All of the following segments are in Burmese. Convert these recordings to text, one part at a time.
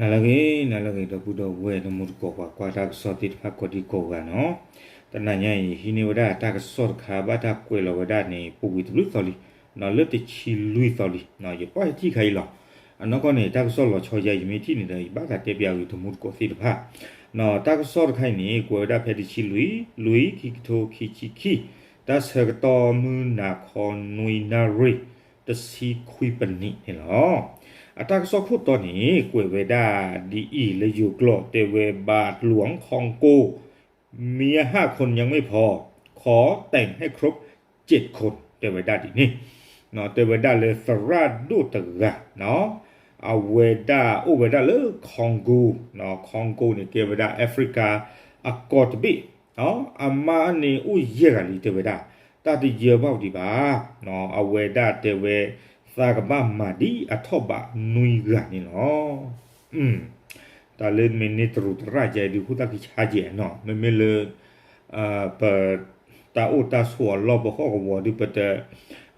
နာလကေနာလကေတပုတော့ဝဲနမှုကောကွာကွာတာစောတိဖာကိုဒီကောကနော်တနညာဟိနေဝဒတာကစောခါဘာတာကွေလဝဒနေပူဝီတလူသောလီနော်လက်တချီလူသောလီနော်ရပွားတိခိုင်လောအနောကနေတာကစောလောချောရယမီတိနေတယ်ဘာသာတေပြဝီတမှုကိုစီတဖာနော်တာကစောခိုင်နေကွေဒဖက်တိချီလူလူခိတိုခိချီခိဒါဆကတော်မူနာခွန်နွိနာရီ ตสีคุยปนิเหรออาตากสอพูดตอนนี้กวยเวดาดีอีและอยู่กลอเตเวบาทหลวงคองโก เมียห้าคนยังไม่พอ ขอแต่งให้ครบเจ็ดคนเตเวดาดีนี่เนาะเตเวดาเลยสราดูตะกะเนาะอาเวดาโอเวดาเลยคองโกเนาะคองโกเนี่ยเกเวดาแอฟริกาอากอตบีเนาะอามาเนี่ยอุยเยกันลีเตเวดา တတိယောဘောက်ဒီပါနော်အဝေဒတေဝေသာကပမာဒီအထောပနွိဂနိနော်อืมတာလေမင်းနေတရူတရာကြဲဒီခုတကိချာကြဲနော်မမေလေအာပတာဥတာဆောလောဘခောကဝဒီပတ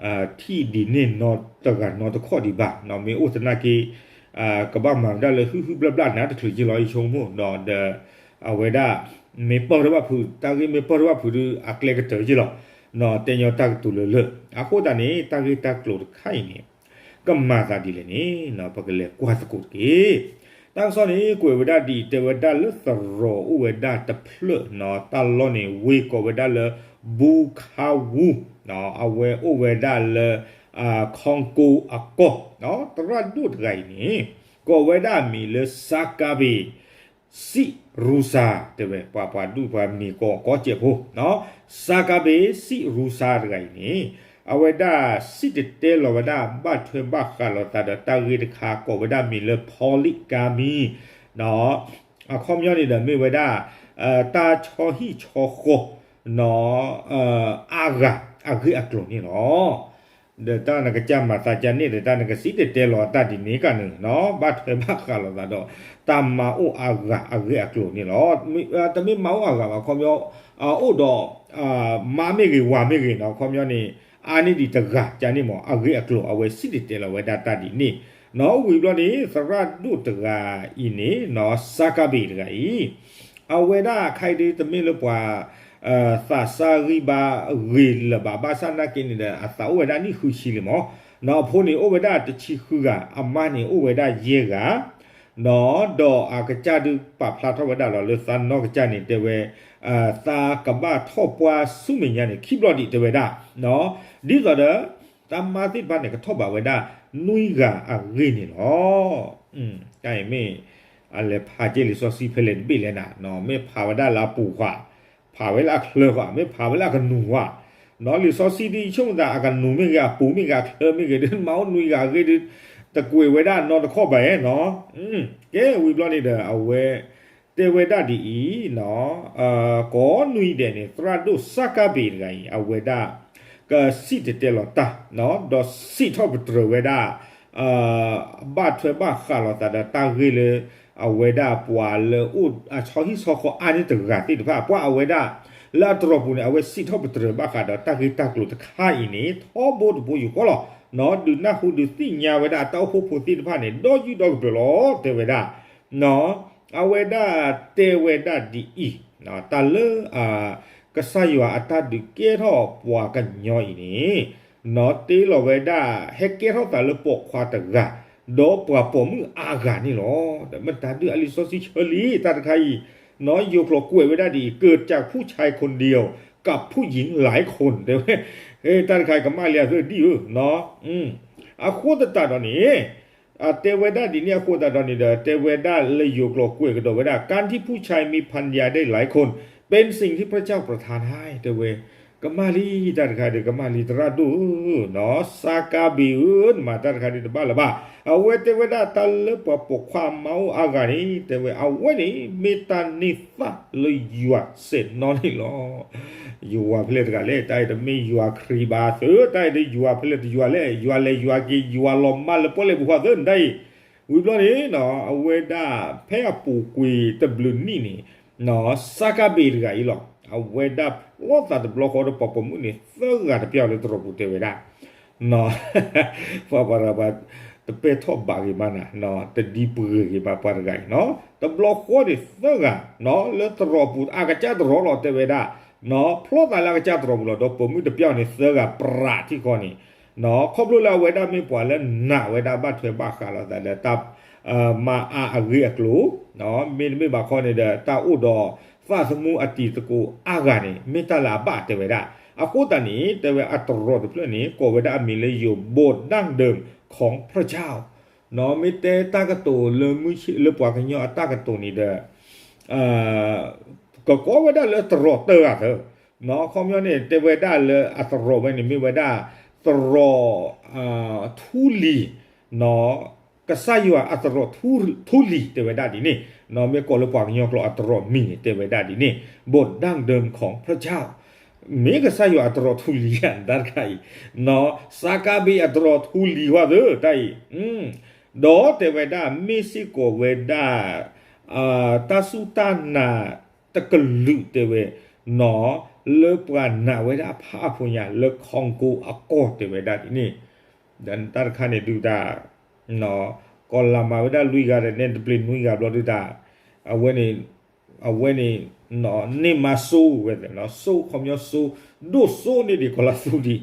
အာတီဒီနေနော်တကနော်တခောဒီပါနော်မေဥတနာကိအာကဘာမန်ဒါလေဟူဟူဘလဘလနာတထူကြလောချုံမို့နော်ဒအဝေဒမေပေါ်ဘဖူတာကိမေပေါ်ဘဖူအကလေကတော်ကြလော နော်တင်ယောတက်တူလလအခုတနေတာဂီတက်လို့ခိုင်နေကမ္မာသာဒီလေနေနော်ပကလေကွာစကုတ်ကေတန်စောနေကိုဝဒဒီတဝဒလသရောဥဝဒတဖလနော်တလောနေဝေကိုဝဒလဘူခါဝူနော်အဝဲဥဝဒလအာခေါင်ကိုအကောနော်တရဒုတ်ဂိုင်နေကိုဝဒမီလစကာဘီ စီရူစာတဝဲပွားပွားဒုပွားမီကိုကောချေဖို့နော်စကာဘေစီရူစာဂိုင်နေအဝဒစစ်တဲလဝဒဘတ်ထွေဘခါလတာဒတာဂိတခါကိုဝဒမီလပိုလီဂါမီနော်အခေါမျောနေတဲ့မေဝဒအတာချောဟီချောခိုနော်အာဂါအဂိအကလုံးနီ တာနကကြမှာတာကြနေတဲ့တာနကစီတဲလောတာဒီနေကနေနော်ဘတ်ဖဲဘတ်ကလောတာတော့တမ္မာအိုအာဂါအဂေအကလိုနေလောတမင်မောင်းအာဂါပါခေါ်ပြောအိုတော့အာမာမေကေဝါမေကေနော်ခေါ်ပြောနေအာနိဒီတကကြာနေမောအဂေအကလိုအဝဲစီတဲလောဝဲတာတာဒီနေနော်ဝီဘလောနေသရတ်ဒုတကအီနေနော်စကဘီတကအီအဝဲတာခိုက်တေတမင်လပွား အာသာစာရိဘာရီလဘာဘာစနာကိနိဒအသာဝဲဒနိခုရှိလမောနော်ဖိုးနိဩဝဒတချီခုကအမနိဩဝဒယေကနော်ဒေါ်အကကြဒုပပလာထဝဒလောလသန်နောကကြနိတေဝဲအာသာကဘထောပွားစုမညာနိခိဘလဒီတေဝဒနော်ဒီကဒါတမ္မာတိဘာနေကထောပါဝဒနွိကအဂိနေနော်อืมတိုင်မေအလေဖာဂျေလီဆိုစီဖလေဘီလေနာနော်မေဖာဝဒလာပူခွာ ဖာဝဲလာခလောခွာမေဖာဝဲလာကနူဝါနော်လီဆိုစီဒီချုံတာအကနူမေကပူမေကခလောမေကဒမောင်းနွိကဂိဒတကွေဝဒနော်တခော့ပဲနော်อืมကဲဝီဘလော့နေတဲ့အဝဲတေဝဒဒီဤနော်အာကောနွိတဲ့နေသရဒုစကဘေဂိုင်အဝဲဒကစီတတေလတာနော်ဒစီထောပတရဝဲဒအာဘတ်ထွေဘခါလတာဒတာဂီလေ အဝဲဒပွာလေဥအချောဟီဆောခေါအာနိတဂါတိတဖာပွာအဝဲဒလာတရပူနေအဝဲစီထောပတရဘခါဒတာဂီတာကလုတခါအင်းနေသောဘုတ်ဘူယူကောလောနော်ဒုနာဟုဒုတိညာဝဲဒတောဖို့ဖို့တိတဖာနေဒေါ်ယူဒေါဘလောတေဝဲဒနော်အဝေဒတေဝေဒဒီဤနော်တလအာကဆယွာအတဒကေရောပွာကညောဤနီနော်တေလဝေဒဟေကေရောတလပခွာတ ดปะปมึงอากานี่หรอแต่มันตามด้วยอลิซอซิเชอรี่ตัดใครน้อยอยกหลอกกล้วยไว้ได้ดี เกิดจากผู้ชายคนเดียว กับผู้หญิงหลายคนเดี๋ยวเฮ้ตัดใครกับมาเรียด้วยดิเออเนาะอืมอาโคตรตัดตอนนี้อาเตเวดาดิเนี่ยโคตรตอนนี้เด้อเตเวดาเลยอยู่กหลอกกล้วยกับดอเวดาการที่ผู้ชายมีพันยาได้หลายคน เป็นสิ่งที่พระเจ้าประทานให้เตเว ကမလီတရခါဒီကမလီတရတူနော်စာကာဘီဥန်မတရခါဒီတပါလပါအဝဲတဝဲတာတလပပခွာမောအဂရီတဝဲအဝဲနေမေတန်နိဖာလေယူအစေနော်လေလောယူအဖလက်တကလေတိုက်တမင်းယူအခရီဘာဆိုတိုက်တယူအဖလက်ယူအလေယူအလေယူအကီယူအလောမလပလေဘွာဒန်ဒိုင်ဝီဘလောနေနော်အဝဲတာဖဲအပူကွေတဘလူနီနေနော်စာကာဘီရကီလော အဝေဒလောတာတဘလောခေါ်ပပမှုနေသဂါတပြောက်လေတော့ပူတေဝေဒနော်ဖပါရဘတ်တပေတော့ဘာကြီးမနာနော်တဒီပူကြီးပါပါဂိုင်နော်တဘလော့ခေါ်ဒီသကနော်လက်တရပူအကကြတရောလောတေဝဒါနော်ဖလော့တာလာကကြတရောဘလောတော့ပုံမှုတပြောင်းနေသကပရာတိခေါနီနော်ခေါပလိုလာဝေဒါမေပွာလဲနာဝေဒါဘတ်ထွေဘာခါလာတဲ့တပ်အာမာအာအဂီအကလိုနော်မင်းမေဘာခေါနေတဲ့တာဥတော် ฟาสมูอติตโกอากาเนิเมตาลาบาเตเวดาอาคูตานี้เตเวอัตรอดเพื่อนี้โกเวดามีเลยอยู่โบสดั้งเดิมของพระเจ้าเนาะมิเตตากตูเลมุชิเลปวากันยอตากตูนี่เด้อเอ่อก็ก็เวดาเลตรอดเตอเถอะเนาะคอมยอนี่เตเวดาเลอัตรอดไวนี่มีเวดาตรอเอ่อทุลีเนาะ นี่เนาะมีก็เลปวากันยอกลออัตรอมีเตเวดาดินี่บทดั้งเดิมของพระเจ้า မေကဆာယောအတရထူလီယန်ဒါခိုင်နော်စာကာဘီအတရထူလီဝါဒတိုင်อืมဒေါ်တေဝဒမီစီကိုဝဒအာတဆုတနာတကလူတေဝနော်လေပဝနာဝဒဖာဖုညာလေခေါင်ကိုအကောတေဝဒဒီนี่ဒန်တာခါနေဒူတာ နော်ကော်လာမာဝဒလူကတဲ့ net play နွိကဘလော့ဒတာအဝဲနေအဝဲနေနော်နေမဆိုးဝဲတယ်နော်ဆိုးခမျောဆိုးဒိုဆိုးနေဒီကလာဆိုးဒီ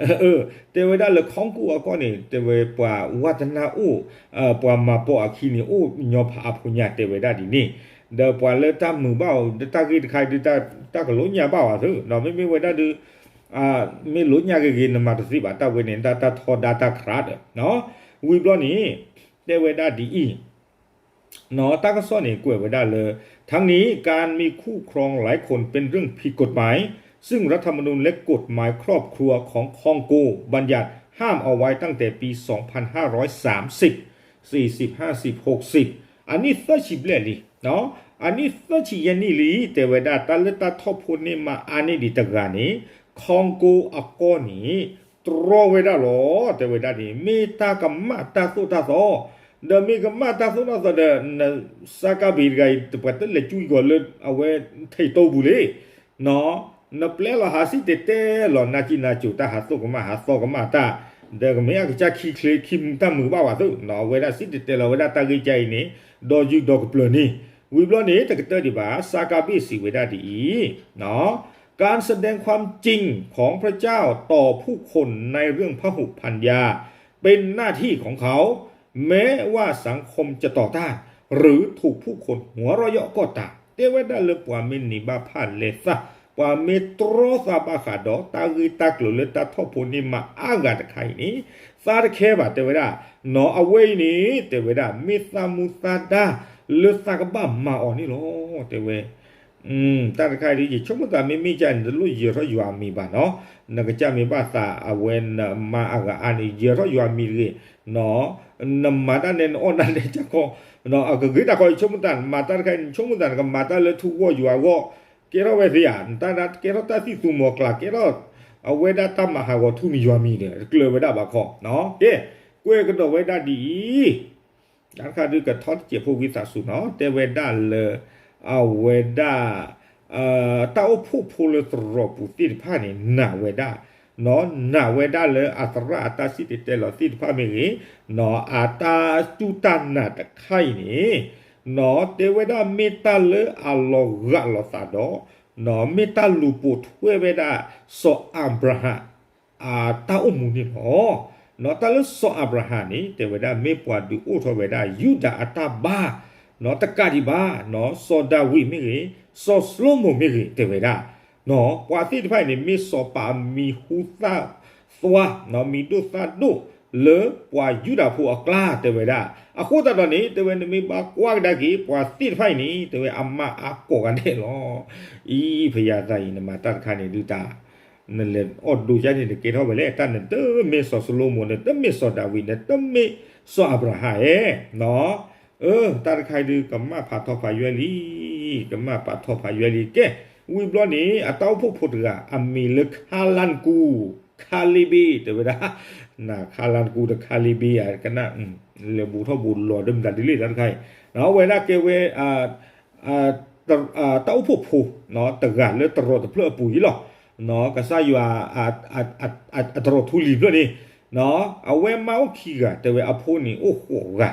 အဲတေဝဒလခေါင်ကူအကောနေတေဝပွာဝတနာအိုအပွာမပေါ်အခီနေအိုညောဖာဖုညာတေဝဒဒီနေဒါပွာလက်တမူဘောတကိတခိုင်တတကလုံးညာပါပါဆိုနော်မေမေဝဒဒူအာမေလုံးညာကေကေနမတစီပါတဝေနေတာတထောဒတာခရတ်နော် ဝီဘလနီတေဝဒဒီအီနော်တကစောနေကွယ်ဝဒလေทั้งนี้การมีคู่ครองหลายคนเป็นเรื่องผิดกฎหมาย ซึ่งรัฐธรรมนูญและกฎหมายครอบครัวของคองโกบัญญัติห้ามเอาไว้ตั้งแต่ปี 2530 40 50 60 อันนี้เสชิบเลยเนาะอันนี้เสชิยันนี่ลีแต่เวลาตาเลตาทอพูนี่มาอันนี้ดิตกานี้คองโกอากอนี้ต รอเวดาหลอแต่เวดานี่มีตากมาตาสุตาสอเดมีกมาตาสุนาสอเดนสากาบีไกตปะตะเลจุยกอเลเอาเวไทโตบุเลเนาะนเปลลหาสิเตเตหลอนาจินาจุตาหาสุกมาหาสอกมาตาเดกเมียกจะคีเคลคิมตามือบ่าวะตุเนาะเวดาสิเตเตลเวดาตากิใจนี่ดอยุดอกเปลนี่วิบลนี่ตะกะเตดิบาสากาบีสิเวดาดีเนาะ การแสดงความจริงของพระเจ้าต่อผู้คนในเรื่องพระหุพันยา เป็นหน้าที่ของเขา แม้ว่าสังคมจะต่อต้าน หรือถูกผู้คนหัวเราะเยาะก็ตามเทวดาเลปวามินิบาพานเลซะปวาเมโตรซาบาขาดอตากีตากลุเลตาทอพูนิมาอากาตไขนี้ซาเคบาเทวดานออเวนี้เทวดามิซามุซาดาเลสากบามาออนี่โลเทเว อืมตาตะไคดีชมตามิมิจันลุยรอยามีบาเนาะนกจามีบาซาอเวนมาอากาอันยรอยามีเรเนาะ namata nen ona le chako no agagi ta ko chomutan mata ka chomutan ka mata le thu wo yu wo ke ro we sia ta da ke ro ta si su mo kla ke ro a we da ta ma ha wo thu mi yu mi de kle we da ba kho no ke kwe ka do we da di ဒါခါဒီကထော့ချေဖို့ဝိသဆုနော်တေဝဒလ အဝဒအာတောဖို့ဖို့လတရပူတိဖာနေနာဝဒနော်နာဝဒလအတရအတစီတေလတိဖာမေနော်အတာတူတနာတခိုင်နေနော်တေဝဒမေတလအလောဂလောသတော့နော်မေတလူပုထွေဝဒဆောအဗြဟအာတာအမှုနေနော်နော်တလဆောအဗြဟနီတေဝဒမေပွားဒူဥထောဝဒယူဒအတဘာ နော်တကဒီဘာနော်စောဒဝိမေစောစလုံးမမေတေဝဒနော်ပွာတိတဖိုင်နေမေစောပါမီဟူသာသွားနော်မီဒုသဒုလေပွာယူဒဖို့အကလာတေဝဒအခုတတော်နေတေဝနမေပါကွာဒကီပွာတိတဖိုင်နေတေဝအမအကောကနေလောဤဖရာတိုင်းနမတတ်ခါနေဒူတာနလေအော်ဒူကြနေကေတော့ဘလေတန်တမေဆောစလိုမွန်တမေဆောဒါဝိနတမေဆောအဗရာဟဲနော် เออตาไคดูกัมมาผาทอผายวลีกัมมาผาทอผายวลีแกวิบลอนี่อะตาวพุพุตกะอเมลิกฮาลันกูคาลิบีตะเวดานาคาลันกูตะคาลิบีอะกะนะอืมเลบูทอบูลอดึมดันดิเลตาไคเนาะเวลาเกเวอ่าอ่าตะตาวพุพุเนาะตะกะเลตรอตะเพลอปุยลอเนาะกะซะอยู่อ่าอ่าอ่าอ่าตรอทุลีบลอนี่เนาะอเวมาโอคีกะตะเวอโพนี่โอ้โหกะ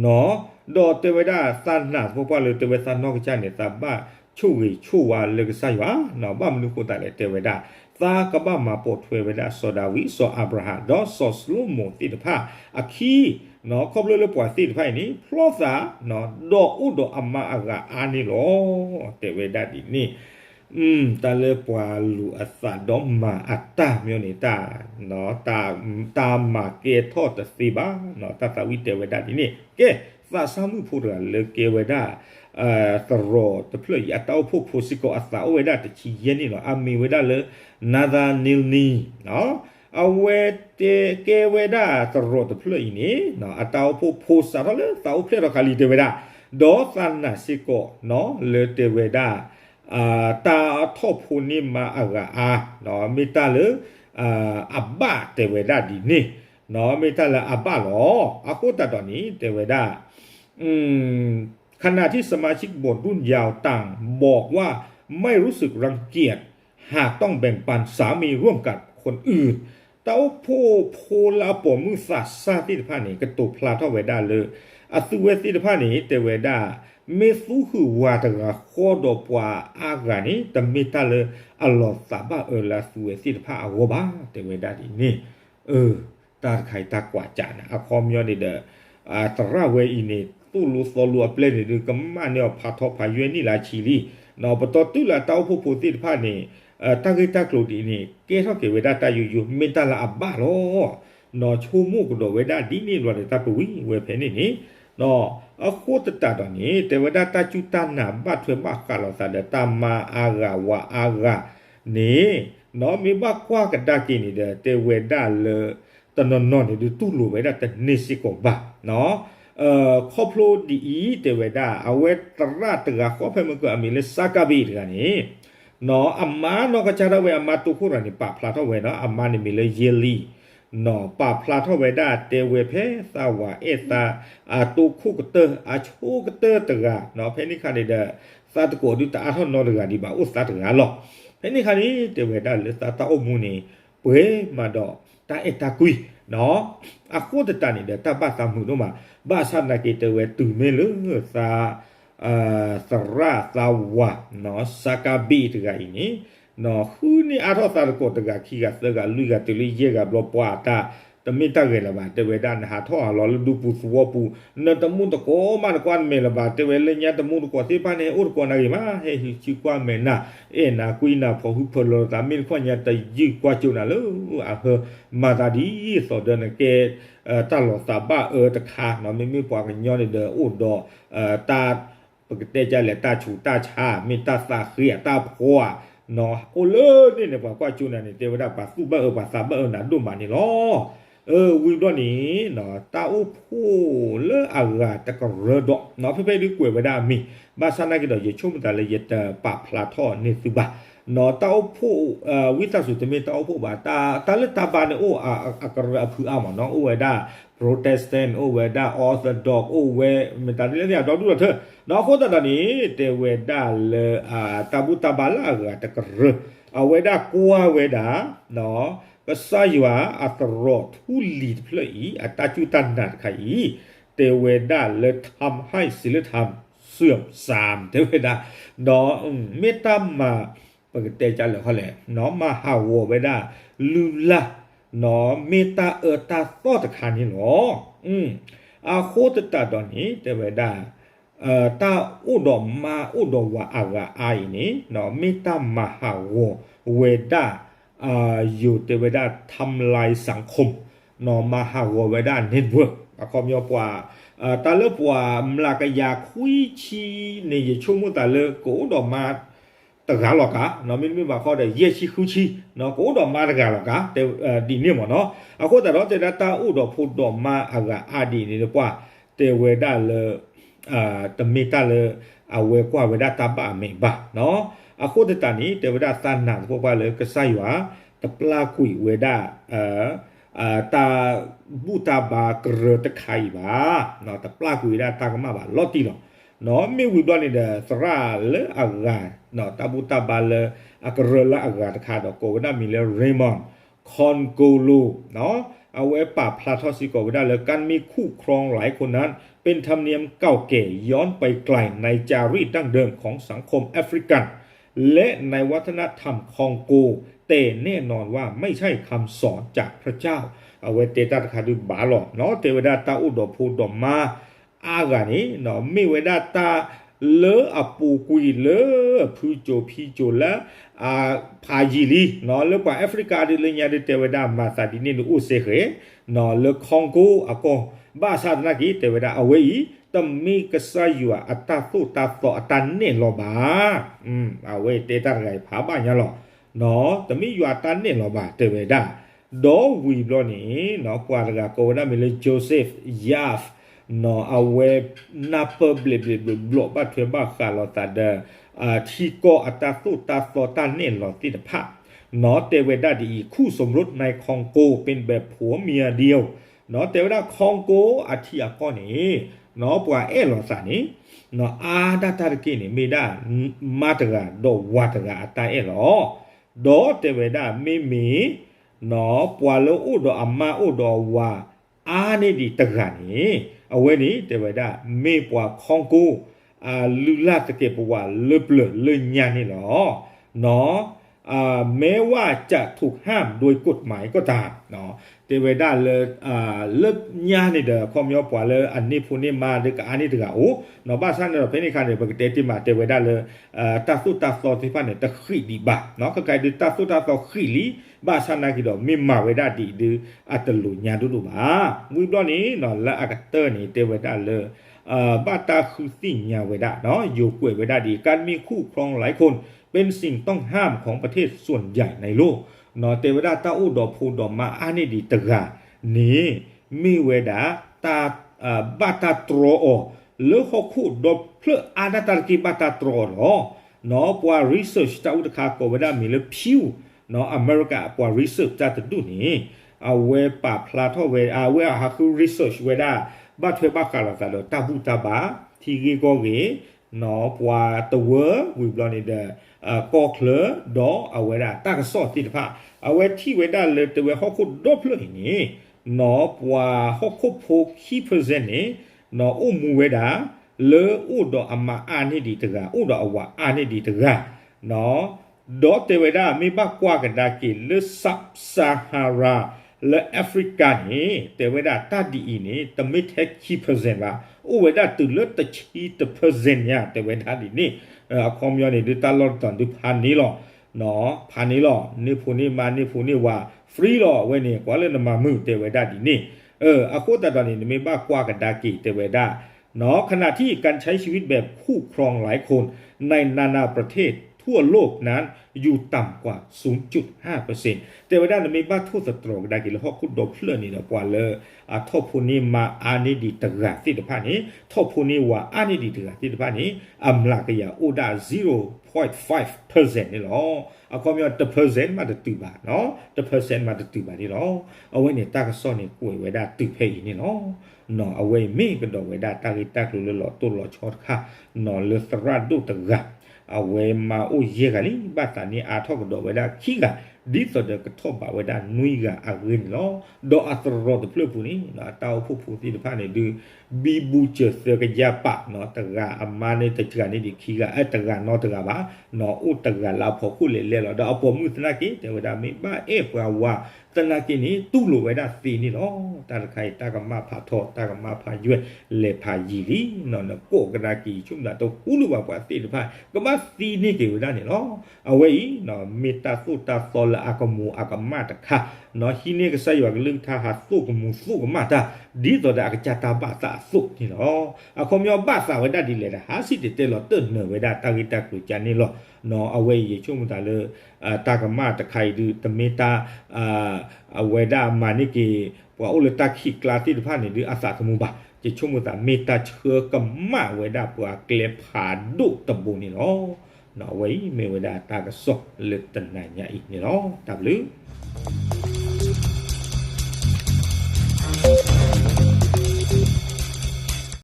เนาะ ดอเตวดาสันนะพวกว่าเลยเตวสันนอกจากเนี่ยสามารถชูรีชูวาเลกไซวะเนาะบ้ามนุษย์คนแต่เตวดาตากบ้ามาปวดเทวดาสดาวิสออับราฮัมดอสอสลุมมติดผ้าอคีเนาะครอบเลยเลยปวดติดผ้านี้พลอสาเนาะดออุดออัมมาอากาอานิโลเตวดาดินี่อืมตาเลปวาลูอัสาดอมมาอัตตาเมียนิตาเนาะตาตามมาเกทอตสีบ้าเนาะตาสวิเตวดาดินี่เกาะအဝဲတေကေဝေဒာသရောတဖလို့ဤနေနော်အတောဖို့ဖို့စားရလေတောက်ဖလေရခလီတေဝေဒာဒေါသနာစီကိုနော်လေတေဝေဒာအာတာထောဖူနိမအကအာနော်မိတလအာအဘတေဝဒဒီနိ နော်မိတလအဘလောအခုတတော်နီတေဝဒอืมขณะที่สมาชิกบทรุ่นยาวต่าง บอกว่าไม่รู้สึกรังเกียจ หากต้องแบ่งปันสามีร่วมกับคนอื่น เต้าผู้โพลาปอมุสัสซาติพานี่กระตุพลาทเวดาเลยอสุเวติพานี่เตเวดา မေစုခုဝါတကခေါ်တော့ပွာအာဂာနီတမီတလအလောသဘာအလာဆူစီတဖာအဝဘာတေဝဒဒီနေเออตาไข่ตา กว่าจานะอะคอมยอนี่เดอาตระเวอีนี่ตุลุโซลัวเปลนี่ดูกัมมาเนี่ยพาทอพาเยนี่ลาชีลีเนาะปตอตุลาตาวผู้ผู้ติดพานี่เอ่อตากิตากลูดีนี่เกทอเกเวดาตาอยู่อยู่เมตาลาอับบาโลเนาะชูมุกโดเวดาดีนี่รวดตาปุวิเวเพนี่นี่နော်အခုတတတော်နေတေဝဒတချူတနာဘတ်ထွေဘကလောသဒတမအာဂဝအာဂနေနော်မိဘကွာကတကိနေတဲ့တေဝဒလေ တနနနေဒီတူလိုဝဲတာတနေစီကောဘာနော်အာခေါပလိုဒီဤတေဝဒအဝဲတရတကခေါဖဲမကအမီလစကဘီတကနေနော်အမနော်ကချရဝဲအမတူခုရနေပါဖလာတော့ဝဲနော်အမနေမီလယေလီနော်ပါဖလာတော့ဝဲတာတေဝဲဖဲသဝါအေတာအတူခုကတအချိုကတတကနော်ဖဲနိခနေဒသတ်ကိုဒီတာဟောနော်တကဒီပါဥသတ်တကလောဖဲနိခနေတေဝဲတာလသတ်တော့မှုနေဘွေမတော့ တာအတကွီနော်အခုတတနေတပတ်သမှုတော့မှာဘာသနာကေတေဝေတူမဲလို့သာအာသရသဝါနော်စကာဘီတကဤနေနော်ခူနီအထောသာကိုတကခီကသကလူကတလီရေကဘလပွားတာ တမိတကယ်လပါတဝေဒနာဟာထောလောလဒူပူစဝပူနတမှုတကောမနကွမ်မေလပါတဝေလညာတမှုတကောသိပနေဥရကောနာရီမာဟေဟီချီကွမ်မေနာအေနာကွိနာဖောဟုဖောလောတာမင်ခွညာတယီကွာချုနာလောအဟမာတာဒီသောဒနကေတလောသဘာအဲတခါနော်မိမိပွားကညောနေတဲ့ဥဒောတာပကတဲ့ကြလေတာချူတာချာမေတ္တာသခိယတာဖောနော်အိုလေနေနေပွားကွာချုနာနေတေဝဒပါစုဘဘာသဘနာဒုမနီလော เออวิดนี่เนาะตาอุพูเลอากาตะกรดเนาะเพ่ๆดิกวยบดามีบาสนากิดยชุมตาเลยยตปะพลาทอนี่สุบาเนาะตาอุพูเอ่อวิตาสุตเมตาอุพูบาตาตาเลตาบาเนโออะอะกรอพืออามาเนาะโอเวดา protestant โอเวดา orthodox โอเวเมตาเลเนี่ยดอกดูเถอะเนาะโคตะนี่เตเวดา เลอ่าตาบุตาบาลากาตะกรอเวดากัวเวดาเนาะကဆာယဝအတရောထူလီဖလီအတချူတန်နတ်ခိုင်တေဝေဒလက်ထမ်ဟိုင်စီလက်ထမ်เสื่อมสามเทวดาเนาะเมตตามาปกติจะเลยเขาแหละเนาะมาหาวัวไว้ได้ลุละเนาะเมตตาเออตาต่อตะคานี่เนาะอืมอาโคตตาตอนนี้เทวดาเอ่อตาอุดมมาอุดมวะอากาไอนี่เนาะเมตตามหาวัวเวดา อ่าอยู่เตเวดาทำลายสังคมนอมาหาวเวดาเน็ตเวิร์กอะคอมยอปว่าอ่าตาเลปว่ามลากยาคุยชีในยชุมุตาเลโกดอมาတကားလောကနော်မင်းမင်းပါခေါ်တဲ့ရက်ချီခူချီနော်ကိုတော်မာတကားလောကတဲ့ဒီနေ့မနော်အခုတော့တဲ့တာဥတော်ဖို့တော်မာအကအာဒီနေပွားတေဝေဒလေအာတမီတလေအဝေကွာဝေဒတာပါမေဘာနော် အခုတတနီတေဝဒသနာဘောပါလေကဆိုင်ဝါတပလာကွီဝေဒအာအာတာဘူတာဘာကရတခိုင်ပါနော်တပလာကွီဒါတာကမပါလော်တီလောနော်မေဝီဒနေတဲ့သရလေအဂါနော်တဘူတာဘာလေအကရလာအဂါတခါတော့ကိုကနာမီလေရေမွန်ခွန်ကိုလိုနော် เอาไว้ป่าพลาทอสิกอวิดาและการมีคู่ครองหลายคนนั้น เป็นธรรมเนียมเก่าแก่ย้อนไปไกลในจารีตดั้งเดิมของสังคมแอฟริกัน และในวัฒนธรรมคองโก แต่แน่นอนว่าไม่ใช่คำสอนจากพระเจ้าเอาไว้เตตัดคาดูบาหลอกเนาะเทวดาตาอุดอพูดมมาอากานี้เนาะมีเวดาตา လေအပူကွီလေဖူဂျိုဖီဂျိုလာအာဖာဂျီလီနော်လေပါအာဖရိကဒီလညာဒီတေဝဒမာစာဒီနီလူဥစေခေနော်လေကွန်ဂိုအကောဘာသာနာကီတေဝဒအဝေးတမီကဆာယူအတသုတသောအတန်နဲ့လောပါอืมအဝေးတေတာရိုင်ဖာပါညာလောနော်တမီယူအတန်နဲ့လောပါတေဝဒဒေါ်ဝီဘလောနီနော်ကွာရကကောဝဒမီလေဂျိုဆက်ယာဖ် เ no awe na pe ble ble ble blo ba thwe ba kha lo ta de a thi ออ่าที่ ta so ta ตาสู ti de pha นอเตเวดาดีคู่สมรสในคองโกเป็นแบบผัวเมียเดียวนอเตเวดาคองโกอาทิอาก้อนนี้นอปัวเอลอสานี้นออาดาตาร์กินี่ไม่ได้มาตรกาโดวัตอาตาเอลอโดเตเวดาไม่มีนอปัวโลอุดออมมาอุดอวา အာနေဒီတကနေအဝဲနေတေဝဒမေပွားခေါင်ကိုအာလူလာတကေပွားလွပလလညာနေလောနော် อ่าแม้ว่าจะถูกห้ามโดยกฎหมายก็ตามเนาะเทวดาเลยอ่าเลิกญานี่เด้อคอมยอปว่าเลยอันนี้ผู้นี้มาเด็กอันนี้เด้อโอ้เนาะบ้านซั่นเด้อเพิ่นนี่คันเด้อปกติที่มาเทวดาเลยเอ่อตัสุตัสอที่ฟันเนี่ยตะခိดีบะเนาะก็ไกลดิตัสุตัสอခိลีบ้านซั่นนากิดอมิมาเวดาดีดืออัตลุญาดุดุบามุยบลอนี่เนาะละอากาเตอร์นี่เทวดาเลยอ่าบาตาคือสิญาเวดาเนาะอยู่กวยเวดาดีการมีคู่ครองหลายคน เป็นสิ่งต้องห้ามของประเทศส่วนใหญ่ในโลกเนาะเทวดาตาอุดอพูดอมาอานี่ดีตะกานี่มีเวดาตาอ่าบาตาตรอหรือฮอคูดอเพลอานาตากีบาตาตรอเนาะเนาะปัว research ตาอุดคาโกเวดามีเลพิวเนาะอเมริกาปัว research ตาตะดุนี่เอาเวปาพลาทอเวอาเวฮาคู research เวดาบาเทบากาลาตาโดตาบุตาบาทีกีโกเก နော်ပွာတဝဝီဘလနီဒအကောကလဒေါ်အဝဲရာတကဆော့တိတဖာအဝဲတီဝဲတာလေတဝဲဟောက်ခုဒေါပလနီနော်ပွာဟောက်ခုဖိုခီပဇနေနော်ဥမူဝဲတာလေဥဒေါ်အမအာနိဒီတကဥဒေါ်အဝအာနိဒီတကနော်ဒေါ်တေဝဲတာမိဘကွာကဒါကီလဆပ်ဆာဟာရာ และแอฟริกาเนี่ยแต่เวลาตาดีนี่แต่ไม่แท้คีเปอร์เซนต์ว่าอุเวลาตื่นเลือดตะชีตะเปอร์เซนต์เนี่ยแต่เวลาดีนี่เอ่อคอมยอนี่ดูตาลอดตอนดูพันนี้หรอเนาะพันนี้หรอนี่ผู้นี้มานี่ผู้นี้ว่าฟรีหรอเว้ยนี่กว่าเล่นมามือแต่เวลาดีนี่เอออาโคตาตอนนี้ไม่บ้ากว่ากันดากีแต่เวลาเนาะขณะที่การใช้ชีวิตแบบคู่ครองหลายคนในนานาประเทศ ทั่วโลกนั้นอยู่ต่ำกว่า 0.5%แต่ว่าด้านมีบ้าทั่วสตรองได้กี่ละหคุณดบเลื่อนนี่นะกว่าเลยอะทบพูนี้มาอันนี้ดีตระที่ตะพานี้ทบพูนี้ว่าอันนี้ดีตระที่ตะพานี้อัมลากยาอุดา 0.5%นี่หรอเอาความีว่าตเปอร์เซ็นต์มาตื่บาทเนาะตเปอร์เซ็นต์มาตื่บาทนี่เนาะเอาไว้เนี่ยตากซ่อนเนี่ยกล้วยไว้ได้ตื่เพยนี่เนาะนอเอาไว้ไม่กระโดดไว้ได้ตากิตากลุ่ลหล่อตัวหล่อชอดค่ะนอเลือสระดูตะกะ အဝဲမာအိုရေကလေးဘာတနီအာထောကတော့ဝဲတာခိကဒီဆိုတဲ့ကတော့ပါဝဲတာနွိကအဝင်းလောဒေါ်အသရောဒပလပူနီနော်တောက်ဖူဖူဒီတဖာနေဒီဘီဘူချစကကြပါနော်တကအမနေတချကနေဒီခိကအတကနော်တကပါနော်ဥတကလာဖို့ခုလေလေလောတော့အပေါ်မှုသနာကိတေဝဒမေပါအေပွားဝါတနာကိနီတူလိုဝဲတာစီနီနော်တာခိုင်တာကမဖာထောတာကမဖာရွက်လေဖာယီလီနော်နော်ကိုကနာကီချုံတာတော့ဥလူပါပွားစီတဖာကမစီနီကေဝဒနေနော်အဝဲနော်မေတာသုတာဆောလအကမူအကမတခနော်ဟိနေကဆယဝကလင်းသာဟာသုကမူသုကမတာဒီတော့ဒါကကြတာပါတာသုနီနော်အခုမြောဘာသာဝဒဒီလေဟာစီတေလောတွနဝဒတာဂိတကူချာနေလောနော်အဝဲရေချုံမတာလေ အာတာကမတခိုင်ဒီတမေတာအာအဝဲဒါမာနိကေပွာဥလတခိကလာတိတဖာနေဒီအစာကမှုပါจิชุมุตาเมตาเชือกมมาเวดาปัวเกลผาดุตบุนี่เนาะเนาะไว้เมเวดาตากะซอกเลตนายะอีนี่เนาะตับลือ